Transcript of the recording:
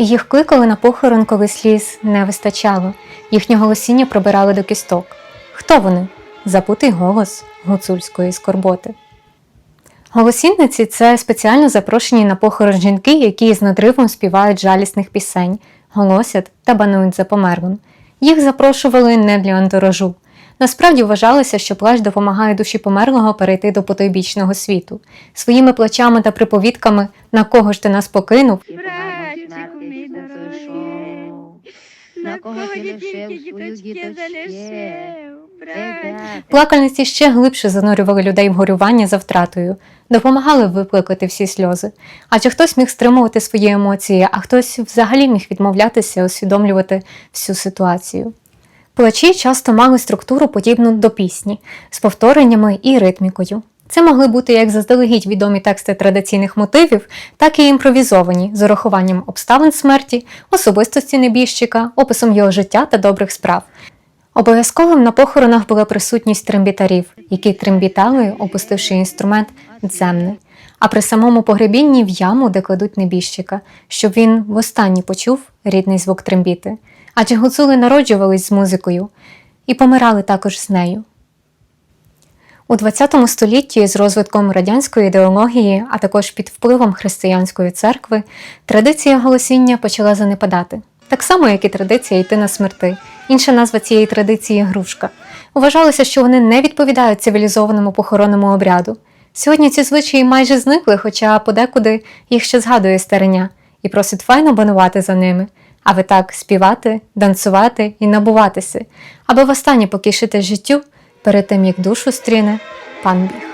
Їх кликали на похорон, коли сліз не вистачало. Їхнє голосіння пробирали до кісток. Хто вони? Запутий голос гуцульської скорботи. Голосінниці це спеціально запрошені на похорон жінки, які з надривом співають жалісних пісень, голосять та банують за померлим. Їх запрошували не для антуражу. Насправді вважалося, що плач допомагає душі померлого перейти до потойбічного світу. Своїми плачами та приповідками на кого ж ти нас покинув, на кого ти лишив свою діточки? Плакальниці ще глибше занурювали людей в горювання за втратою, допомагали виплакати всі сльози. Адже хтось міг стримувати свої емоції, а хтось взагалі міг відмовлятися усвідомлювати всю ситуацію. Плачі часто мали структуру подібну до пісні з повтореннями і ритмікою. Це могли бути як заздалегідь відомі тексти традиційних мотивів, так і імпровізовані з урахуванням обставин смерті, особистості небіжчика, описом його життя та добрих справ. Обов'язковим на похоронах була присутність трембітарів, які трембітали, опустивши інструмент дземний, а при самому погребінні в яму, де кладуть небіжчика, щоб він востаннє почув рідний звук трембіти. Адже гуцули народжувались з музикою і помирали також з нею. У ХХ столітті з розвитком радянської ідеології, а також під впливом християнської церкви, традиція голосіння почала занепадати. Так само, як і традиція йти на смерти. Інша назва цієї традиції грушка. Вважалося, що вони не відповідають цивілізованому похоронному обряду. Сьогодні ці звичаї майже зникли, хоча подекуди їх ще згадує стариня і просить файно банувати за ними, а ви так співати, танцювати і набуватися, аби востаннє покішити життю перед тим, як душу стріне пан Біг.